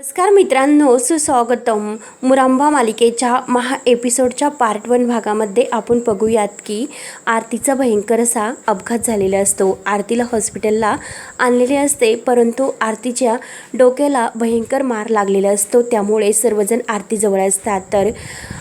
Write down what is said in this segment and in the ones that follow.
नमस्कार मित्रांनो सुस्वागतम. मुरांबा मालिकेच्या महा एपिसोडच्या पार्ट वन भागामध्ये आपण बघूयात की आरतीचा भयंकर असा अपघात झालेला असतो. आरतीला हॉस्पिटलला आणलेले असते परंतु आरतीच्या डोक्याला भयंकर मार लागलेला असतो. त्यामुळे सर्वजण आरतीजवळ असतात. तर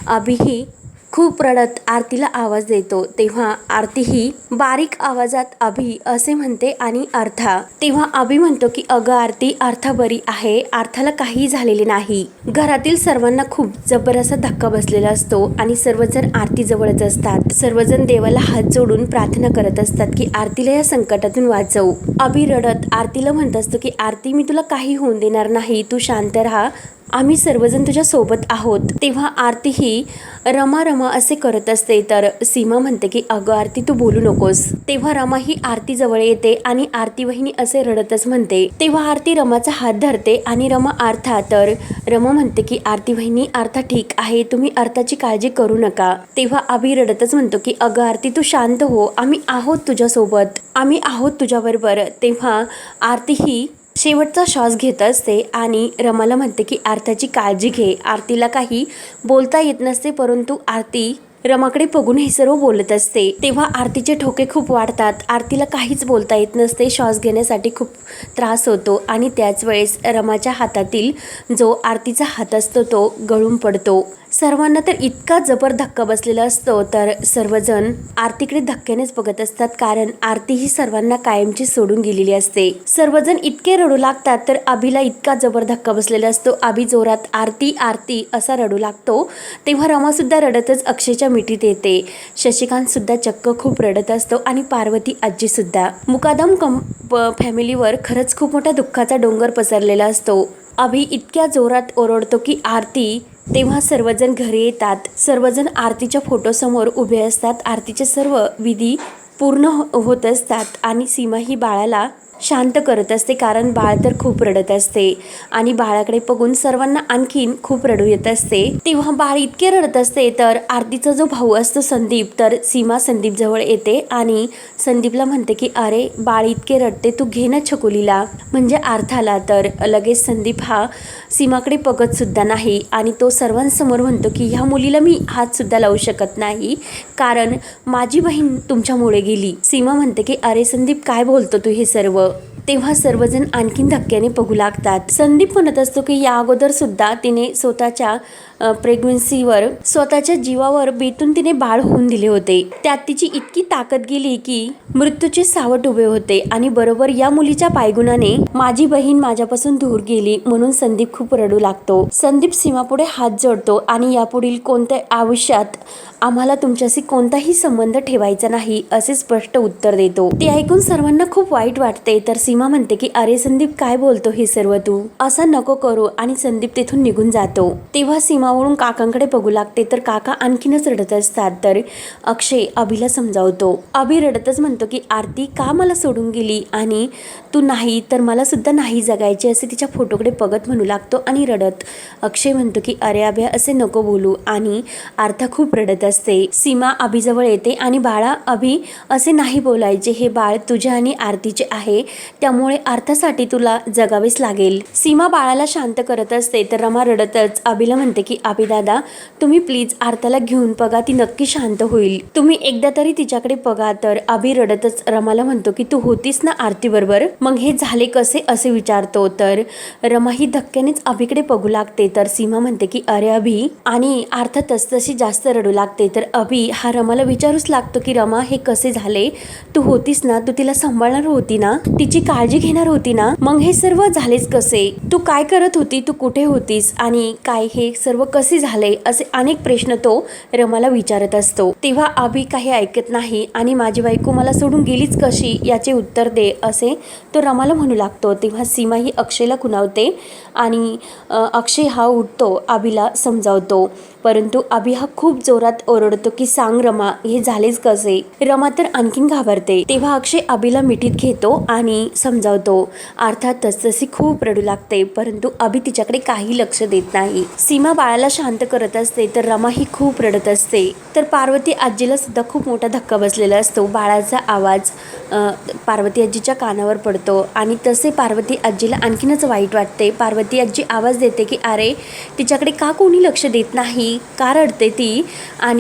अभिही खूप रडत आरतीला आवाज देतो. तेव्हा आरती ही बारीक आवाजात अभि असे म्हणते आणि अर्था तेव्हा अभि म्हणतो की अगं आरती अर्था बरी आहे. अर्थाला काही झालेले नाही. घरातील सर्वांना खूप जबरदस्त धक्का बसलेला असतो आणि सर्वजण आरती जवळच असतात. सर्वजण देवाला हात जोडून प्रार्थना करत असतात की आरतीला या संकटातून वाचवू. अभि रडत आरतीला म्हणत असतो की आरती मी तुला काही होऊन देणार नाही. तू शांत राहा. आम्ही सर्वजण तुझ्या सोबत आहोत. तेव्हा आरती ही रमा रमा असे करत असते. तर सीमा म्हणते की अगं आरती तू बोलू नकोस. तेव्हा रमा ही आरती जवळ येते आणि आरती वहिनी असे रडतच म्हणते. तेव्हा आरती रमाचा हात धरते आणि रमा आर्था तर रमा म्हणते की आरती वहिनी आर्था ठीक आहे. तुम्ही अर्थाची काळजी करू नका. तेव्हा आम्ही रडतच म्हणतो की अगं आरती तू शांत हो. आम्ही आहोत तुझ्यासोबत. आम्ही आहोत तुझ्याबरोबर. तेव्हा आरती ही शेवटचा श्वास घेत असते आणि रमाला म्हणते की आरतीची काळजी घे. आरतीला काही बोलता येत नसते परंतु आरती रमाकडे बघून हे सर्व बोलत असते. तेव्हा आरतीचे ठोके खूप वाढतात. आरतीला काहीच बोलता येत नसते. श्वास घेण्यासाठी खूप त्रास होतो आणि त्याच वेळेस रमाच्या हातातील जो आरतीचा हात असतो तो गळून पडतो. सर्वांना तर इतका जबर धक्का बसलेला असतो तर सर्वजण आरतीकडे धक्क्यानेच बघत असतात कारण आरती ही सर्वांना कायमची सोडून गेलेली असते. सर्वजण इतके रडू लागतात तर अभिला इतका जबर धक्का बसलेला असतो अभि जोरात आरती आरती असा रडू लागतो. तेव्हा रमा सुद्धा रडतच अक्षयच्या मिठीत येते. शशिकांत सुद्धा चक्क खूप रडत असतो आणि पार्वती आजी सुद्धा. मुकादम कम प- फॅमिलीवर खरंच खूप मोठा दुःखाचा डोंगर पसरलेला असतो. अभि इतक्या जोरात ओरडतो की आरती तेव्हा सर्वजण घरी येतात. सर्वजण आरतीच्या फोटोसमोर उभे असतात. आरतीचे सर्व विधी पूर्ण हो- होत असतात आणि सीमा ही बाळाला शांत करत असते कारण बाळ तर खूप रडत असते. आणि बाळाकडे बघून सर्वांना आणखीन खूप रडू येत असते. तेव्हा बाळ इतके रडत असते तर आरतीचा जो भाऊ असतो संदीप तर सीमा संदीप जवळ येते आणि संदीपला म्हणते की अरे बाळ इतके रडते तू घे ना छकुलीला. म्हणजे अर्थाला तर लगेच संदीप हा सीमाकडे बघत सुद्धा नाही. आणि तो सर्वांसमोर म्हणतो की ह्या मुलीला मी हात सुद्धा लावू शकत नाही कारण माझी बहीण तुमच्यामुळे गेली. सीमा म्हणते की अरे संदीप काय बोलतो तू हे सर्व? तेव्हा सर्वजण आणखीन धक्क्याने बघू लागतात. संदीप म्हणत असतो की या अगोदर सुद्धा तिने स्वतःच्या प्रेग्नन्सीवर स्वतःच्या जीवावर बेतून तिने बाळ होऊन दिले होते. त्यात तिची इतकी ताकद गेली की मृत्यूचे सावट उभे होते आणि बरोबर या मुलीच्या पायगुणाने माझी बहीण माझ्यापासून दूर गेली म्हणून संदीप खूप रडू लागतो. संदीप सीमापुढे हात जोडतो आणि यापुढील कोणत्या आयुष्यात आम्हाला तुमच्याशी कोणताही संबंध ठेवायचा नाही असे स्पष्ट उत्तर देतो. ते ऐकून सर्वांना खूप वाईट वाटते तर सीमा म्हणते की अरे संदीप काय बोलतो हे सर्व तू? असा नको करू आणि संदीप तेथून निघून जातो. तेव्हा सीमावरून काकांकडे बघू लागते तर काका आणखीनच रडत असतात तर अक्षय अभिला समजावतो. अभि रडतच म्हणतो की आरती का मला सोडून गेली? आणि तू नाही तर मला सुद्धा नाही जगायचे असे तिच्या फोटोकडे बघत म्हणू लागतो आणि रडत. अक्षय म्हणतो की अरे अभ्या असे नको बोलू. आणि आर्था खूप रडत असते सीमा अभिजवळ येते आणि बाळा अभि असे नाही बोलायचे. हे बाळ तुझ्या आणि आरतीचे आहे. त्यामुळे अर्थासाठी तुला जगावेच लागेल. सीमा बाळाला शांत करत असते तर रमा रडतच. अभिला म्हणते की अभिदादा तुम्ही प्लीज आरताला घेऊन बघा ती नक्की शांत होईल. तुम्ही एकदा तरी तिच्याकडे बघा. तर अभि रडतच रमाला म्हणतो की तू होतीस ना आरती बरोबर मग हे झाले कसे? असे विचारतो. तर रमा ही धक्क्यानेच अभिकडे बघू लागते. तर सीमा म्हणते की अरे अभि आणि अर्थातच तशी जास्त रडू लागते. तर अभि हा रमाला विचारूच लागतो की रमा हे कसे झाले? तू होतीस ना? तू तिला सांभाळणार होती ना? तिची काळजी घेणार होती ना? मग हे सर्व झालेच कसे? तू काय करत होती? तू कुठे होतीस? आणि काय हे सर्व कसे झाले? असे अनेक प्रश्न तो रमाला विचारत असतो. तेव्हा अभि काही ऐकत नाही आणि माझी बायको मला सोडून गेलीच कशी? याचे उत्तर दे असे तो रमाला म्हणू लागतो. तेव्हा सीमा ही अक्षयला खुणावते आणि अक्षय हा उठतो अभिला समजावतो. परंतु अभि हा खूप जोरात ओरडतो की सांग रमा हे झालेच कसे? रमा तर आणखीन घाबरते. तेव्हा अक्षय अभिला मिठीत घेतो आणि समजावतो. अर्थातच तशी खूप रडू लागते परंतु अभि तिच्याकडे काही लक्ष देत नाही. सीमा बाळाला शांत करत असते तर रमा ही खूप रडत असते. तर पार्वती आजीला सुद्धा खूप मोठा धक्का बसलेला असतो. बाळाचा आवाज पार्वती आजीच्या कानावर पडतो. आणि तसे पार्वती आजीला आणखीनच वाईट वाटते. पार्वती आजी आवाज देते की अरे तिच्याकडे का कोणी लक्ष देत नाही? का रडते ती? आणि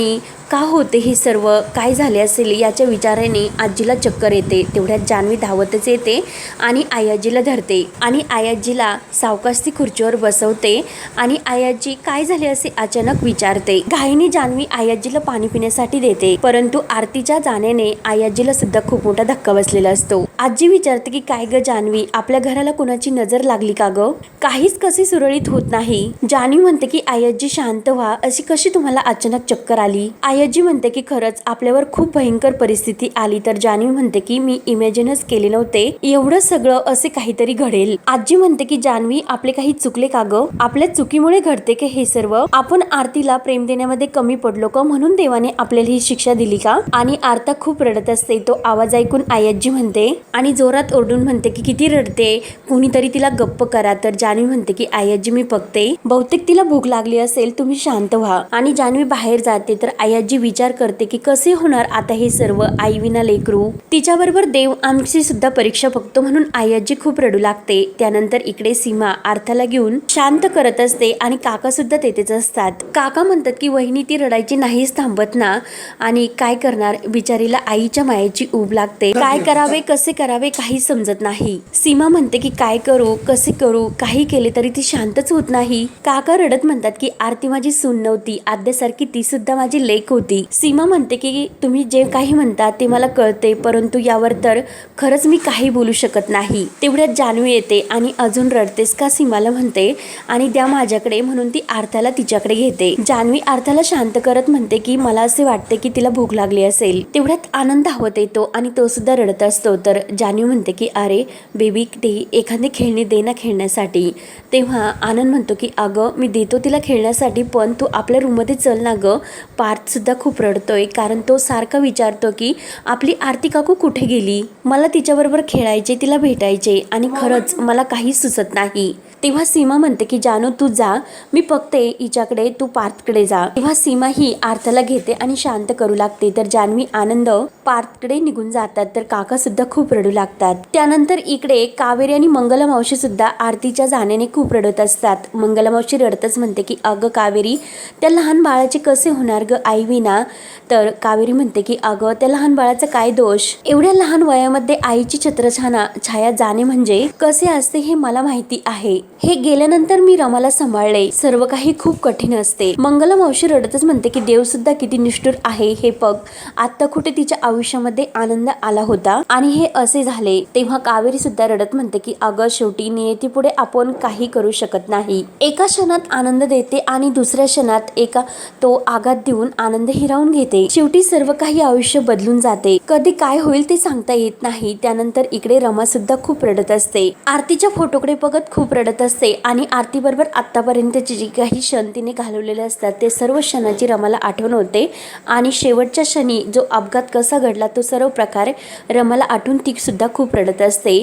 का होते हे सर्व काय झाले असेल याच्या विचाराने आजीला चक्कर येते. तेवढ्यात जान्हवी धावतच येते आणि आयाजीला धरते आणि आयाजीला सावकाश ती खुर्चीवर बसवते आणि आयाजी काय झाले असे अचानक विचारते. घाईने जान्हवी आयाजीला पाणी पिण्यासाठी देते परंतु आरतीच्या जाण्याने आयाजीला सुद्धा खूप मोठा धक्का बसलेला असतो. आजी विचारते की काय ग जान्हवी आपल्या घराला कुणाची नजर लागली का ग? काहीच कसे सुरळीत होत नाही. जान्हवी म्हणते की आयजी शांत व्हा अशी कशी तुम्हाला अचानक चक्कर आली? आयजी म्हणते की खरंच आपल्यावर खूप भयंकर परिस्थिती आली. तर जान्हवी म्हणते की मी इमॅजिनच केले नव्हते. एवढं सगळं असे काहीतरी घडेल. आजी म्हणते की जान्हवी आपले काही चुकले का ग? आपल्या चुकीमुळे घडते की हे सर्व? आपण आरतीला प्रेम देण्यामध्ये कमी पडलो का? म्हणून देवाने आपल्याला ही शिक्षा दिली का? आणि आरता खूप रडत असते. तो आवाज ऐकून आयजी म्हणते आणि जोरात ओरडून म्हणते की किती रडते? कुणीतरी तिला गप्प करा. तर जान्हवी म्हणते की आयाजी मी बघते. बहुतेक तिला भूक लागली असेल तुम्ही शांत व्हा. आणि जान्हवी बाहेर जाते तर आयाजी विचार करते की कसे होणार आता हे सर्व? आई विना लेकरू? तिच्याबरोबर देव आमची सुद्धा परीक्षा बघतो म्हणून आयाजी खूप रडू लागते. त्यानंतर इकडे सीमा अर्थाला घेऊन शांत करत असते आणि काका सुद्धा तेथेच असतात. काका म्हणतात की वहिनी ती रडायची नाहीच थांबत ना. आणि काय करणार? बिचारीला आईच्या मायेची ऊब लागते. काय करावे? कसे करावे काही समजत नाही. सीमा म्हणते की काय करू? कसे करू? काही केले तरी ती शांतच होत नाही. काका रडत म्हणतात की आरती माझी सून नव्हती. आद्यासारखी ती सुद्धा माझी लेख होती. सीमा म्हणते की तुम्ही जे काही म्हणता ते मला कळते परंतु यावर तर खरंच मी काही बोलू शकत नाही. तेवढ्यात जान्हवी येते आणि अजून रडतेस का सीमाला म्हणते आणि द्या माझ्याकडे म्हणून ती आर्थाला तिच्याकडे घेते. जान्हवी आर्थाला शांत करत म्हणते की मला असे वाटते की तिला भूक लागली असेल. तेवढ्यात आनंद धावत येतो आणि तो सुद्धा रडत असतो. तर जान्हवी म्हणते की अरे बेबी ते एखादी खेळणी दे ना खेळण्यासाठी. तेव्हा आनंद म्हणतो की अगं मी देतो तिला खेळण्यासाठी पण तू आपल्या रूममध्ये चल ना गं. पार्थ सुद्धा खूप रडतोय कारण तो सारखा विचारतो की आपली आरती काकू कुठे गेली? मला तिच्याबरोबर खेळायचे तिला भेटायचे आणि खरंच मला काहीच सुचत नाही. तेव्हा सीमा म्हणते की जानू तू जा. मी बघते हिच्याकडे. तू पार्थकडे जा. तेव्हा सीमा ही आर्थला घेते आणि शांत करू लागते. तर जान्हवी आनंद पार्थकडे निघून जातात. तर काका सुद्धा खूप रडू लागतात. त्यानंतर इकडे कावेरी आणि मंगलमावशी सुद्धा आरतीच्या जाण्याने खूप रडत असतात. मंगलमावशी रडतच म्हणते की अगं कावेरी त्या लहान बाळाचे कसे होणार ग आई विना? तर कावेरी म्हणते की अगं त्या लहान बाळाचा काय दोष? एवढ्या लहान वयामध्ये आईची छत्रछाना छाया जाणे म्हणजे कसे असते हे मला माहिती आहे. हे गेल्यानंतर मी रमाला सांभाळले. सर्व काही खूप कठीण असते. मंगला मावशी रडतच म्हणते की देव सुद्धा किती निष्ठुर आहे हे बघ. आता कुठे तिच्या आयुष्यामध्ये आनंद आला होता? आणि हे असे झाले. तेव्हा कावेरी सुद्धा रडत म्हणते की अगं शेवटी नियती पुढे आपण काही करू शकत नाही. एका क्षणात आनंद देते आणि दुसऱ्या क्षणात एका तो आघात देऊन आनंद हिरावून घेते. शेवटी सर्व काही आयुष्य बदलून जाते. कधी काय होईल ते सांगता येत नाही. त्यानंतर इकडे रमा सुद्धा खूप रडत असते. आरतीच्या फोटोकडे बघत खूप रडत असते आणि आरतीबरोबर आतापर्यंतचे जे काही क्षण तिने घालवलेले असतात ते सर्व क्षणाची रमाला आठवण होते. आणि शेवटच्या क्षणी जो अपघात कसा घडला तो सर्व प्रकार रमाला आठवून ती सुद्धा खूप रडत असते.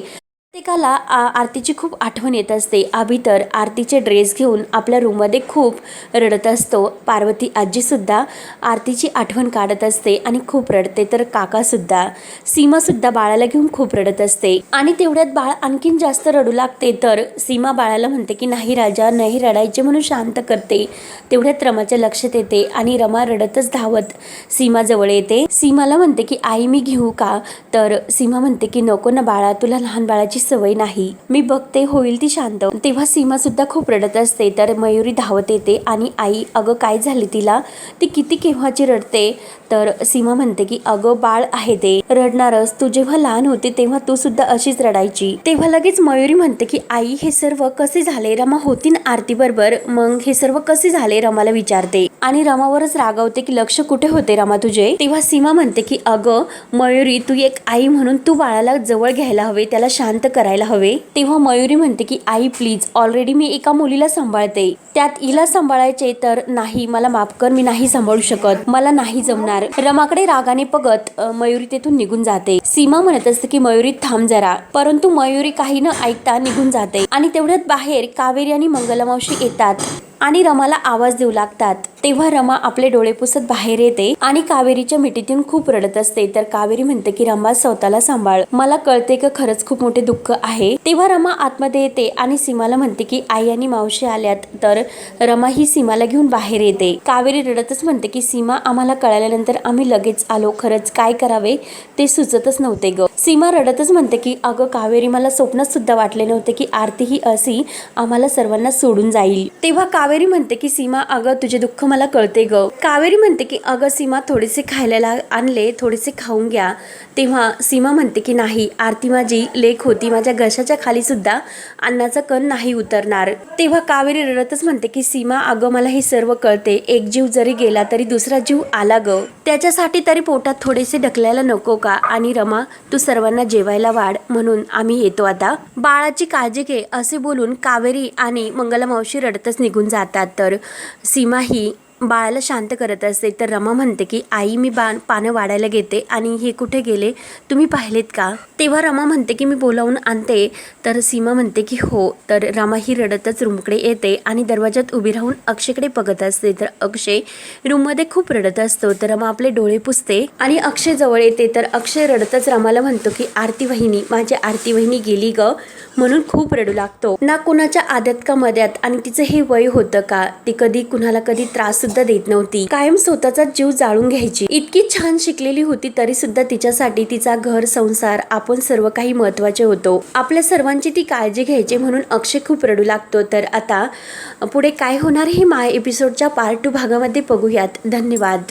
प्रत्येकाला आरतीची खूप आठवण येत असते. आभी तर आरतीचे ड्रेस घेऊन आपल्या रूममध्ये खूप रडत असतो. पार्वती आजीसुद्धा आरतीची आठवण काढत असते आणि खूप रडते. तर काकासुद्धा सीमासुद्धा बाळाला घेऊन खूप रडत असते. आणि तेवढ्यात बाळ आणखीन जास्त रडू लागते. तर सीमा बाळाला म्हणते की नाही राजा नाही रडायचे म्हणून शांत करते. तेवढ्यात रमाच्या लक्षात येते आणि रमा रडतच धावत सीमाजवळ येते. सीमाला म्हणते की आई मी घेऊ का? तर सीमा म्हणते की नको ना बाळा तुला लहान बाळाची सवय नाही. मी बघते होईल ती शांत. तेव्हा सीमा सुद्धा खूप रडत असते. तर मयुरी धावत येते आणि आई अगं काय झाले तिला? ती किती केव्हाची रडते? तर सीमा म्हणते की अगं बाळ आहे ते. रडणारच. तू जेव्हा लहान होते तेव्हा तू सुद्धा अशीच रडायची. तेव्हा लगेच मयुरी म्हणते की आई हे सर्व कसे झाले? रमा होती ना आरती बरोबर मग हे सर्व कसे झाले? रमाला विचारते. आणि रमावरच रागवते की लक्ष कुठे होते रमा तुझे? तेव्हा सीमा म्हणते की अगं मयुरी तू एक आई म्हणून तू बाळाला जवळ घ्यायला हवे. त्याला शांत करायला हवे तेव्हा मयुरी म्हणते की आई प्लीज ऑलरेडी मी एका मुलीला सांभाळते. त्यात हिला सांभाळायचे तर नाही मला माफ कर मी नाही सांभाळू शकत. मला नाही जमणार. रमाकडे रागाने बघत मयुरी तेथून निघून जाते. सीमा म्हणत असते की मयुरी थांब जरा. परंतु मयुरी काही न ऐकता निघून जाते आणि तेवढ्यात बाहेर कावेरी आणि मंगलमावशी येतात आणि रमाला आवाज देऊ लागतात. तेव्हा रमा आपले डोळे पुसत बाहेर येते आणि कावेरीच्या मिठीतून खूप रडत असते. तर कावेरी म्हणते की रमा स्वतःला सांभाळ. मला कळते का खरंच खूप मोठे दुःख आहे? तेव्हा रमा आतमध्ये येते आणि सीमाला म्हणते की आई आणि मावशी आल्यात. तर रमा ही सीमाला घेऊन बाहेर येते. कावेरी रडतच म्हणते की सीमा आम्हाला कळाल्यानंतर आम्ही लगेच आलो. खरंच काय करावे? ते सुचतच नव्हते ग. सीमा रडतच म्हणते की अगं कावेरी मला स्वप्नात सुद्धा वाटले नव्हते की आरती ही अशी आम्हाला सर्वांना सोडून जाईल. तेव्हा कावेरी म्हणते की सीमा अगं तुझे दुःख मला कळते ग. कावेरी म्हणते की अगं सीमा थोडेसे खायला आणले थोडेसे खाऊन घ्या. तेव्हा सीमा म्हणते की नाही आरती माझी लेख होती माझ्या घशाच्या खाली सुद्धा अन्नाचा कण नाही उतरणार. तेव्हा कावेरी रडतच म्हणते की सीमा अगं मला हे सर्व कळते. एक जीव जरी गेला तरी दुसरा जीव आला ग. त्याच्यासाठी तरी पोटात थोडेसे ढकलायला नको का? आणि रमा तू सर सर्वांना जेवायला वाढ म्हणून आम्ही येतो आता. बाळाची काळजी घे असे बोलून कावेरी आणि मंगलमावशी रडतच निघून जातात. तर सीमा ही बाळाला शांत करत असते. तर रमा म्हणते की आई मी बा पानं वाढायला घेते आणि हे कुठे गेले? तुम्ही पाहिलेत का? तेव्हा रमा म्हणते की मी बोलावून आणते. तर सीमा म्हणते की हो. तर रमा ही रडतच रूमकडे येते आणि दरवाजात उभी राहून अक्षयकडे बघत असते. तर अक्षय रूममध्ये खूप रडत असतो. तर रमा आपले डोळे पुसते आणि अक्षय जवळ येते. तर अक्षय रडतच रमाला म्हणतो की आरती वहिनी माझी आरती वहिनी गेली ग. म्हणून खूप रडू लागतो. ना कुणाच्या आदत का मध्यात आणि तिचं हे वय होतं का? ती कधी कुणाला कधी त्रास सुद्धा देत नव्हती. कायम स्वतःचा जीव जाळून घ्यायची. इतकी छान शिकलेली होती तरी सुद्धा तिच्यासाठी तिचा घर संसार आपण सर्व काही महत्त्वाचे होतो. आपल्या सर्वांची ती काळजी घ्यायची म्हणून अक्षय खूप रडू लागतो. तर आता पुढे काय होणार हे माय एपिसोडच्या पार्ट टू भागामध्ये बघूयात. धन्यवाद.